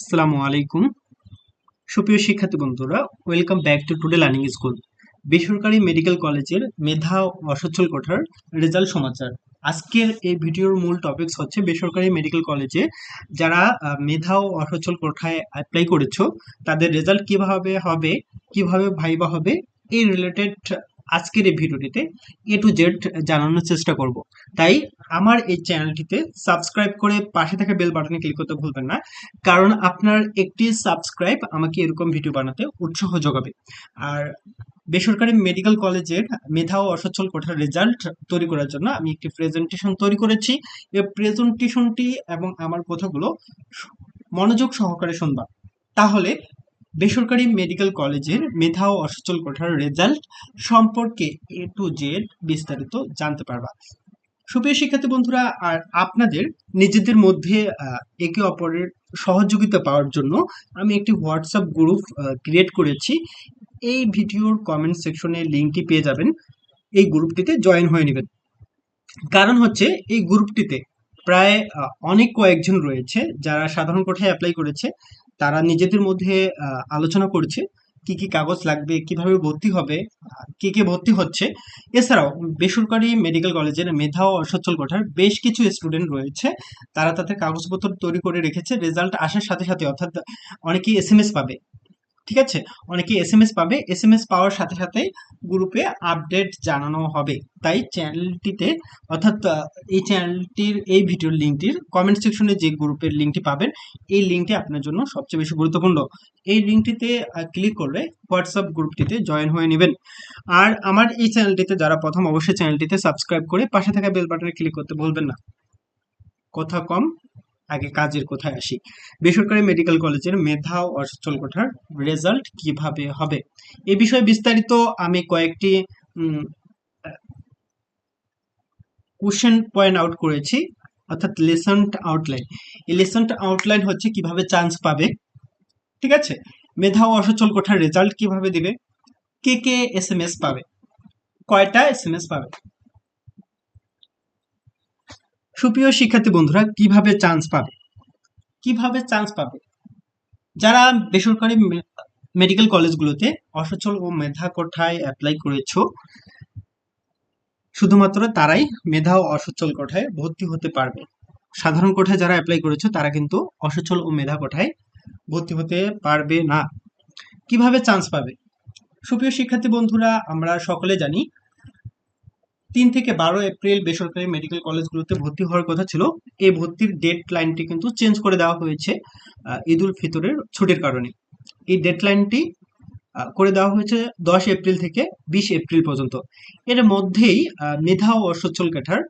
আসসালামু আলাইকুম। সুপ্রিয় শিক্ষার্থী বন্ধুরা welcome back to today learning school বেসরকারি মেডিকেল কলেজের মেধা অসচ্ছল কোঠার রেজাল্ট সমাচার। আজকের এই ভিডিওর মূল টপিকস হচ্ছে বেসরকারি মেডিকেল কলেজে যারা মেধা ও অসচ্ছল কোঠায় অ্যাপ্লাই করেছ, তাদের রেজাল্ট কীভাবে হবে, কীভাবে ভাইবা হবে, এই রিলেটেড আজকের এই ভিডিওটিতে এ টু জেড জানানোর চেষ্টা করব। তাই আমার এই চ্যানেলটিতে সাবস্ক্রাইব করে পাশে থাকা বেল বাটনে ক্লিক করতে ভুলবেন না, কারণ আপনার একটি সাবস্ক্রাইব আমাকে এরকম ভিডিও বানাতে উৎসাহ যোগাবে। আর বেসরকারি মেডিকেল কলেজের মেধা ও অসচ্ছল কোঠার রেজাল্ট তৈরি করার জন্য আমি একটি প্রেজেন্টেশন তৈরি করেছি। এই প্রেজেন্টেশনটি এবং আমার কথাগুলো মনোযোগ সহকারে শুনবা। তাহলে বেসরকারি মেডিকেল কলেজের মেধা ও অসচ্ছল কোঠার রেজাল্ট সম্পর্কে এ টু জেড বিস্তারিত জানতে পারবা। সুপ্রিয় শিক্ষার্থী বন্ধুরা, আর আপনাদের নিজেদের মধ্যে একে অপরের সহযোগিতা পাওয়ার জন্য আমি একটি হোয়াটসঅ্যাপ গ্রুপ ক্রিয়েট করেছি। এই ভিডিওর কমেন্ট সেকশনে লিঙ্কটি পেয়ে যাবেন। এই গ্রুপটিতে জয়েন হয়ে নেবেন। কারণ হচ্ছে, এই গ্রুপটিতে প্রায় অনেক কয়েকজন রয়েছে যারা সাধারণ কোঠায় অ্যাপ্লাই করেছে। তারা নিজেদের মধ্যে আলোচনা করছে, কি কি কাগজ লাগবে, কীভাবে ভর্তি হবে কে কে ভর্তি হচ্ছে। এছাড়াও বেসরকারি মেডিকেল কলেজের মেধা ও অসচ্ছল কোঠার বেশ কিছু স্টুডেন্ট রয়েছে। তারা তাদের কাগজপত্র তৈরি করে রেখেছে। রেজাল্ট আসার সাথে সাথে অর্থাৎ অনেকেই এস এম এস পাবে। ঠিক আছে? অনেকে এস এম এস পাবে। এস এম এস পাওয়ার সাথে সাথে গ্রুপে আপডেট জানানো হবে। তাই চ্যানেলটিতে অর্থাৎ এই চ্যানেলটির এই ভিডিওর লিঙ্কটির কমেন্ট সেকশনে যে গ্রুপের লিঙ্কটি পাবেন, এই লিঙ্কটি আপনার জন্য সবচেয়ে বেশি গুরুত্বপূর্ণ। এই লিঙ্কটিতে ক্লিক করলে হোয়াটসঅ্যাপ গ্রুপটিতে জয়েন হয়ে নেবেন। আর আমার এই চ্যানেলটিতে যারা প্রথম, অবশ্যই চ্যানেলটিতে সাবস্ক্রাইব করে পাশে থাকা বেল বাটনে ক্লিক করতে ভুলবেন না। কথা কম। আগে কাজের কোথায় আসি? বেসরকারি মেডিকেল কলেজের মেধা ও অসচ্ছল কোঠার রেজাল্ট কীভাবে হবে? এ বিষয়ে বিস্তারিত আমি কয়েকটি কোশ্চেন পয়েন্ট আউট করেছি, অর্থাৎ লেসন আউটলাইন এই লেসন আউটলাইন হচ্ছে কীভাবে চান্স পাবে, ঠিক আছে? মেধা ও অসচ্ছল কোঠার রেজাল্ট কীভাবে দিবে? কে কে এস এম এস পাবে? কয়টা এস এম এস পাবে? সুপ্রিয় শিক্ষার্থী বন্ধুরা, কীভাবে চান্স পাবে? কীভাবে চান্স পাবে? যারা বেসরকারি মেডিকেল কলেজগুলোতে অসচ্ছল ও মেধা কোঠায় অ্যাপ্লাই করেছ, শুধুমাত্র তারাই মেধা ও অসচ্ছল কোঠায় ভর্তি হতে পারবে। সাধারণ কোঠায় যারা অ্যাপ্লাই করেছ, তারা কিন্তু অসচ্ছল ও মেধা কোঠায় ভর্তি হতে পারবে না। কীভাবে চান্স পাবে? সুপ্রিয় শিক্ষার্থী বন্ধুরা, আমরা সকলে জানি তিন থেকে বারো এপ্রিল বেসরকারি মেডিকেল কলেজগুলোতে ভর্তি হওয়ার কথা ছিল। এই ভর্তির ডেট লাইনটি কিন্তু চেঞ্জ করে দেওয়া হয়েছে ঈদ উল ফিতরের ছুটির কারণে। এই ডেট লাইনটি করে দেওয়া হয়েছে দশ এপ্রিল থেকে বিশ এপ্রিল পর্যন্ত। এর মধ্যেই মেধা ও অসচ্ছল কাঠার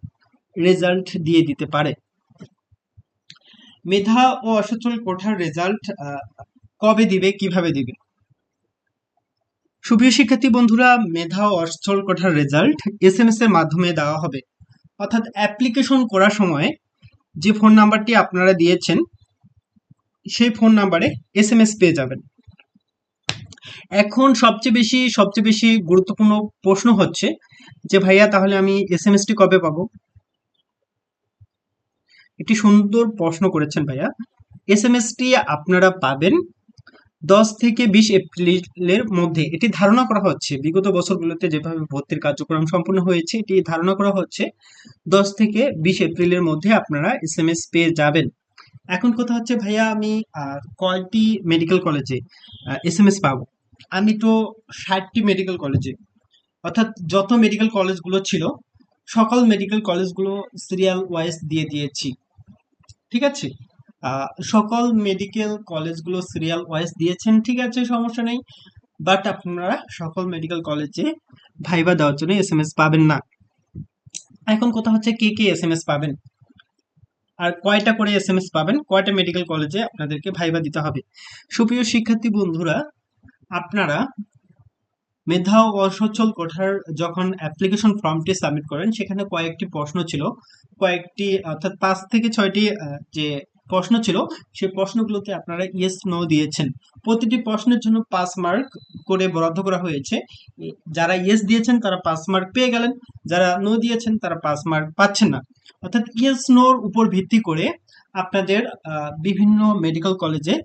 রেজাল্ট দিয়ে দিতে পারে। মেধা ও অসচ্ছল কোঠার রেজাল্ট কবে দিবে, কীভাবে দিবে? সুপ্রিয় শিক্ষার্থী বন্ধুরা, মেধা ও অসচ্ছল কোঠার রেজাল্ট এস এম এস এর মাধ্যমে দেওয়া হবে। অর্থাৎ অ্যাপ্লিকেশন করার সময় যে ফোন নাম্বারটি আপনারা দিয়েছেন, সেই ফোন নাম্বারে এস এম এস পেয়ে যাবেন। এখন সবচেয়ে বেশি সবচেয়ে বেশি গুরুত্বপূর্ণ প্রশ্ন হচ্ছে যে, ভাইয়া, তাহলে আমি এস এম এসটি কবে পাবো? একটি সুন্দর প্রশ্ন করেছেন ভাইয়া। এস এম এসটি আপনারা পাবেন দশ থেকে বিশ এপ্রিলের মধ্যে এটি ধারণা করা হচ্ছে, বিগত বছরগুলোতে যেভাবে ভর্তির কার্যক্রম সম্পূর্ণ হয়েছে, এটি ধারণা করা হচ্ছে দশ থেকে বিশ এপ্রিলের মধ্যে আপনারা এস এম এস পেয়ে যাবেন। এখন কথা হচ্ছে, ভাইয়া, আমি কয়টি মেডিকেল কলেজে এস এম এস পাবো? আমি তো ষাটটি মেডিকেল কলেজে অর্থাৎ যত মেডিকেল কলেজগুলো ছিল, সকল মেডিকেল কলেজগুলো সিরিয়াল ওয়াইজ দিয়ে দিয়েছি। ঠিক আছে? সকল মেডিকেল কলেজগুলো সিরিয়াল ওয়াইজ দিয়েছেন, ঠিক আছে, সমস্যা নেই। বাট আপনারা সকল মেডিকেল কলেজে ভাইবা দেওয়ার জন্য এস এম এস পাবেন না। এখন কথা হচ্ছে কে কে এস এম এস পাবেন? আর কয়টা করে এস এম এস পাবেন? কয়টা মেডিকেল কলেজে আপনাদেরকে ভাইবা দিতে হবে? সুপ্রিয় শিক্ষার্থী বন্ধুরা, আপনারা মেধা ও অসচ্ছল কোঠার যখন অ্যাপ্লিকেশন ফর্মটি সাবমিট করেন, সেখানে কয়েকটি প্রশ্ন ছিল। কয়েকটি, অর্থাৎ পাঁচ থেকে ছয়টি যে প্রশ্ন ছিল সেই প্রশ্নগুলোতে আপনারা ইয়েস নো দিয়েছেন। প্রতিটি প্রশ্নের জন্য পাঁচ মার্ক করে বরাদ্দ করা হয়েছে। যারা ইয়েস দিয়েছেন, তারা পাঁচ মার্ক পেয়ে গেলেন। যারা নো দিয়েছেন, তারা পাঁচ মার্ক পাচ্ছেন না। অর্থাৎ ইয়েস নোর উপর ভিত্তি করে আপনাদের বিভিন্ন মেডিকেল কলেজে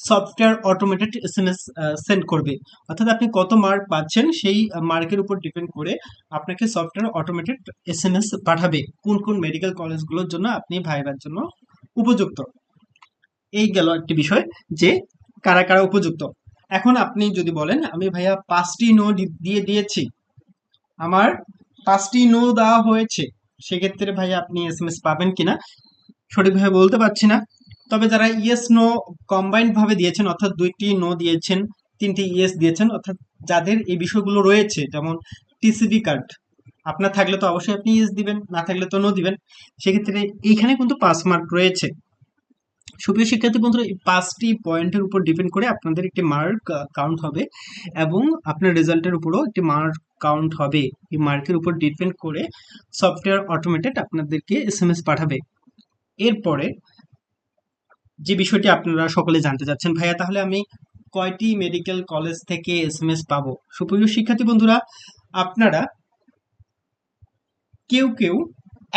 software automated S M S send করবে। অর্থাৎ আপনি কত মার্ক পাচ্ছেন, সেই মার্কের উপর ডিপেন্ড করে আপনাকে software automated S M S পাঠাবে। কোন কোন মেডিকেল কলেজগুলোর জন্য আপনি ভাইবার জন্য উপযুক্ত। এই গেল একটি বিষয় যে কারা কারা উপযুক্ত। এখন আপনি যদি বলেন, আমি ভাইয়া পাঁচটি নো দিয়ে দিয়েছি। আমার পাঁচটি নো দেওয়া হয়েছে। সেক্ষেত্রে ভাইয়া আপনি এস এম এস পাবেন কিনা? সঠিকভাবে বলতে পারছি না। তবে যারা ইয়েস নো কম্বাইন্ড ভাবে দিয়েছেন, অর্থাৎ দুইটি নো দিয়েছেন, তিনটি ইয়েস দিয়েছেন, অর্থাৎ যাদের এই বিষয়গুলো রয়েছে, যেমন টিসিবি কার্ড আপনার থাকলে তো অবশ্যই আপনি ইয়েস দিবেন, না থাকলে তো নো দিবেন। সেক্ষেত্রে এইখানে কিন্তু পাস মার্ক রয়েছে। সুপ্রিয় শিক্ষার্থী বন্ধুরা, এই পাঁচটি পয়েন্টের উপর ডিপেন্ড করে আপনাদের একটি মার্ক কাউন্ট হবে এবং আপনার রেজাল্টের উপরও একটি মার্ক কাউন্ট হবে। এই মার্কের উপর ডিপেন্ড করে সফটওয়্যার অটোমেটেড আপনাদেরকে এস এম এস পাঠাবে। এরপরে যে বিষয়টি আপনারা সকলে জানতে চাচ্ছেন, ভাইয়া, তাহলে আমি কয়টি মেডিকেল কলেজ থেকে এস এম এস পাবো? সুপ্রিয় শিক্ষার্থী বন্ধুরা, আপনারা কেউ কেউ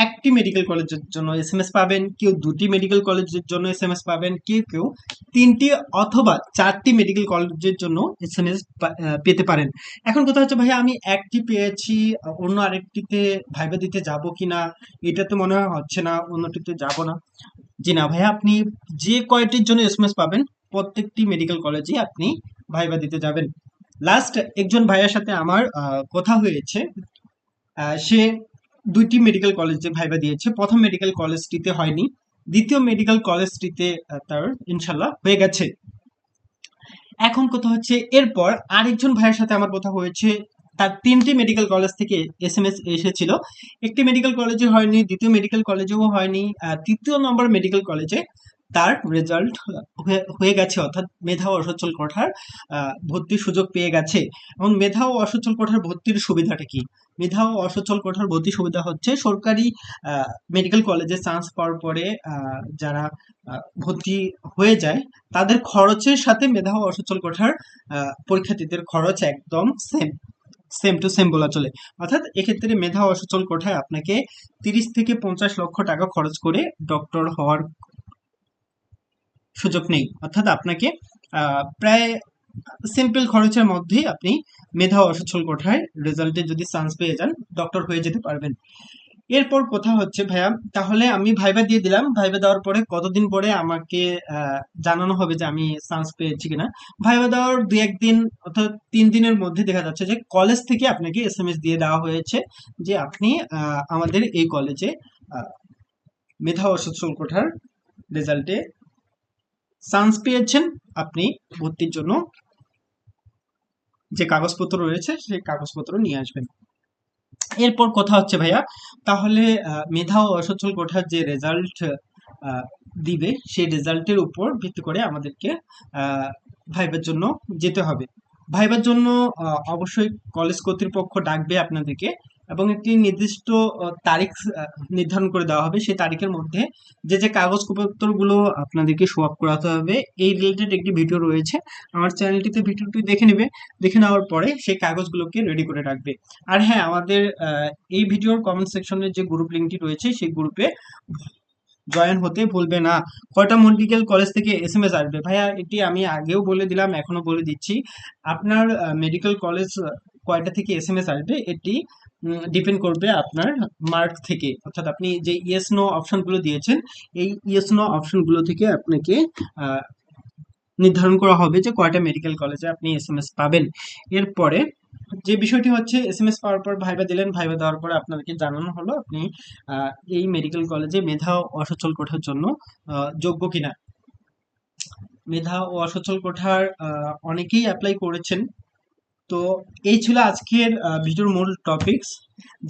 একটি মেডিকেল কলেজের জন্য এস এম এস পাবেন, কেউ দুটি মেডিকেল কলেজের জন্য এস এম এস পাবেন, কেউ কেউ তিনটি অথবা চারটি মেডিকেল কলেজের জন্য এস এম এস পেতে পারেন। এখন কথা হচ্ছে, ভাইয়া, আমি একটি পেয়েছি, অন্য আরেকটিতে ভাইবা দিতে যাব কিনা এটা তো মনে হচ্ছে না, অন্যটিতে যাব না। জি না, ভাইয়া, আপনি যে কয়টির জন্য এস এম এস পাবেন, প্রত্যেকটি মেডিকেল কলেজে আপনি ভাইবা দিতে যাবেন। লাস্ট একজন ভাইয়ের সাথে আমার কথা হয়েছে সে দুইটি মেডিকেল কলেজে ভাইবা দিয়েছে, প্রথম মেডিকেল কলেজটিতে হয়নি, দ্বিতীয় মেডিকেল কলেজটিতে তার ইনশাল্লাহ হয়ে গেছে। এখন কথা হচ্ছে, এরপর আরেকজন ভাইয়ের সাথে আমার কথা হয়েছে, তার তিনটি মেডিকেল কলেজ থেকে এস এম এস এসেছিল। একটি মেডিকেল কলেজে হয়নি, দ্বিতীয় মেডিকেল কলেজেও হয়নি তৃতীয় নম্বর মেডিকেল কলেজে তার রেজাল্ট হয়ে গেছে, অর্থাৎ মেধা ও অসচ্ছল কোঠার ভর্তির সুযোগ পেয়ে গেছে। এবং মেধা ও অসচ্ছল কোঠার ভর্তির সুবিধাটা কি? মেধা ও অসচ্ছল কোঠার ভর্তি সুবিধা হচ্ছে সরকারি মেডিকেল কলেজে চান্স পাওয়ার পরে যারা ভর্তি হয়ে যায়, তাদের খরচের সাথে মেধা ও অসচ্ছল কোঠার পরীক্ষার্থীদের খরচ একদম সেম সেম টু সেম বলা চলে। অর্থাৎ এক্ষেত্রে মেধা অসচল কোঠায় আপনাকে তিরিশ থেকে পঞ্চাশ লক্ষ টাকা খরচ করে ডক্টর হওয়ার সুযোগ নেই। অর্থাৎ আপনাকে প্রায় সিম্পল খরচের মধ্যেই আপনি মেধা অসচ্ছল কোঠায় রেজাল্টে যদি চান্স পেয়ে যান ডক্টর হয়ে যেতে পারবেন। এরপর কথা হচ্ছে, ভাইয়া, তাহলে আমি ভাইবা দিয়ে দিলাম। ভাইবা দেওয়ার পরে কতদিন পরে আমাকে জানানো হবে যে আমি চান্স পেয়েছি কিনা? ভাইবা দেওয়ার দু একদিন অর্থাৎ তিন দিনের মধ্যে দেখা যাচ্ছে যে কলেজ থেকে আপনাকে এস এম এস দিয়ে দেওয়া হয়েছে যে আপনি আমাদের এই কলেজে মেধা অসচ্ছল কোঠার রেজাল্টে চান্স পেয়েছেন। আপনি ভর্তির জন্য যে কাগজপত্র রয়েছে, সেই কাগজপত্র নিয়ে আসবেন। এরপর কথা হচ্ছে, ভাইয়া, তাহলে মেধা ও অসচ্ছল কোঠার যে রেজাল্ট দিবে, সেই রেজাল্টের উপর ভিত্তি করে আমাদেরকে ভাইবার জন্য যেতে হবে। ভাইবার জন্য অবশ্যই কলেজ কর্তৃপক্ষ ডাকবে আপনাদেরকে। এবং একটি নির্দিষ্ট তারিখ নির্ধারণ করে দেওয়া হবে। সেই তারিখের মধ্যে যে যে কাগজপত্রগুলো আপনাদেরকে শো আপ করাতে হবে, এই রিলেটেড একটি ভিডিও রয়েছে। আমার চ্যানেলটিতে ভিডিওটি দেখে নেবে। দেখে নেওয়ার পরে সেই কাগজগুলোকে রেডি করে রাখবে। আর হ্যাঁ আমাদের এই ভিডিওর কমেন্ট সেকশনের যে গ্রুপ লিঙ্কটি রয়েছে, সেই গ্রুপে জয়েন হতে ভুলবে না। কয়টা মেডিকেল কলেজ থেকে এস এম এস আসবে? ভাইয়া, এটি আমি আগেও বলে দিলাম এখনও বলে দিচ্ছি। আপনার মেডিকেল কলেজ কয়টা থেকে এস এম এস আসবে? এটি ডিপেন্ড করবে আপনার মার্ক থেকে। অর্থাৎ আপনি যে ইয়েস নো অপশনগুলো দিয়েছেন, এই ইয়েস নো অপশনগুলো থেকে আপনাকে নির্ধারণ করা হবে যে কয়টা মেডিকেল কলেজে আপনি এস এম এস পাবেন। এরপরে যে বিষয়টি হচ্ছে এস এম এস পাওয়ার পর ভাইবা দিলেন, ভাইবা দেওয়ার পরে আপনাদেরকে জানানো হলো আপনি এই মেডিকেল কলেজে মেধা ও অসচল কোঠার জন্য যোগ্য কিনা। মেধা ও অসচল কোঠার অনেকেই অ্যাপ্লাই করেছেন। তো এই ছিল আজকের ভিডিওর মূল টপিকস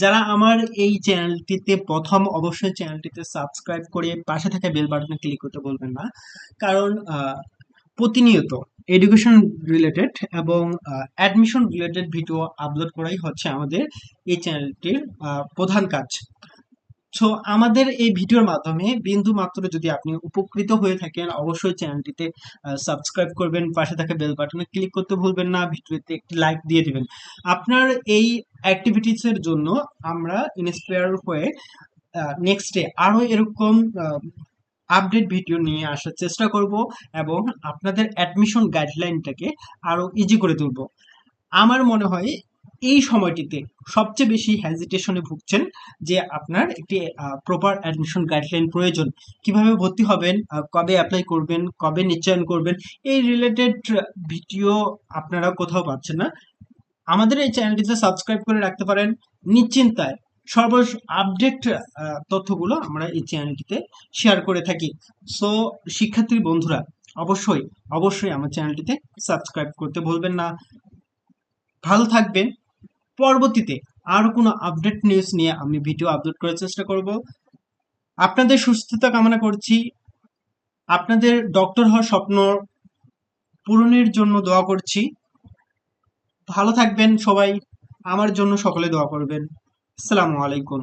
যারা আমার এই চ্যানেলটিতে প্রথম অবশ্যই চ্যানেলটিতে সাবস্ক্রাইব করে পাশে থাকা বেল বাটনে ক্লিক করতে বলবেন না। কারণ প্রতিনিয়ত এডুকেশন রিলেটেড এবং অ্যাডমিশন রিলেটেড ভিডিও আপলোড করাই হচ্ছে আমাদের এই চ্যানেলটির প্রধান কাজ। সো আমাদের এই ভিডিওর মাধ্যমে বিন্দু মাত্র যদি আপনি উপকৃত হয়ে থাকেন, অবশ্যই চ্যানেলটিতে সাবস্ক্রাইব করবেন, পাশে থাকা বেল বাটনে ক্লিক করতে ভুলবেন না, ভিডিওতে একটি লাইক দিয়ে দিবেন। আপনার এই অ্যাক্টিভিটিসের জন্য আমরা ইন্সপায়ার হয়ে নেক্সট ডে আরও এরকম আপডেট ভিডিও নিয়ে আসার চেষ্টা করব এবং আপনাদের অ্যাডমিশন গাইডলাইনটাকে আরও ইজি করে তুলব। আমার মনে হয় এই সময়টিতে সবচেয়ে বেশি হ্যাজিটেশনে ভুগছেন যে আপনার একটি প্রপার অ্যাডমিশন গাইডলাইন প্রয়োজন। কীভাবে ভর্তি হবেন কবে অ্যাপ্লাই করবেন, কবে নিশ্চয়ন করবেন, এই রিলেটেড ভিডিও আপনারা কোথাও পাচ্ছেন না। আমাদের এই চ্যানেলটিতে সাবস্ক্রাইব করে রাখতে পারেন। নিশ্চিন্তায় সর্ব আপডেট তথ্যগুলো আমরা এই চ্যানেলটিতে শেয়ার করে থাকি। সো শিক্ষার্থী বন্ধুরা, অবশ্যই অবশ্যই আমার চ্যানেলটিতে সাবস্ক্রাইব করতে ভুলবেন না। ভালো থাকবেন। পরবর্তীতে আরও কোনো আপডেট নিউজ নিয়ে আমি ভিডিও আপলোড করার চেষ্টা করব। আপনাদের সুস্থতা কামনা করছি। আপনাদের ডক্টর হওয়ার স্বপ্ন পূরণের জন্য দোয়া করছি। ভালো থাকবেন সবাই। আমার জন্য সকলে দোয়া করবেন। আসসালামু আলাইকুম।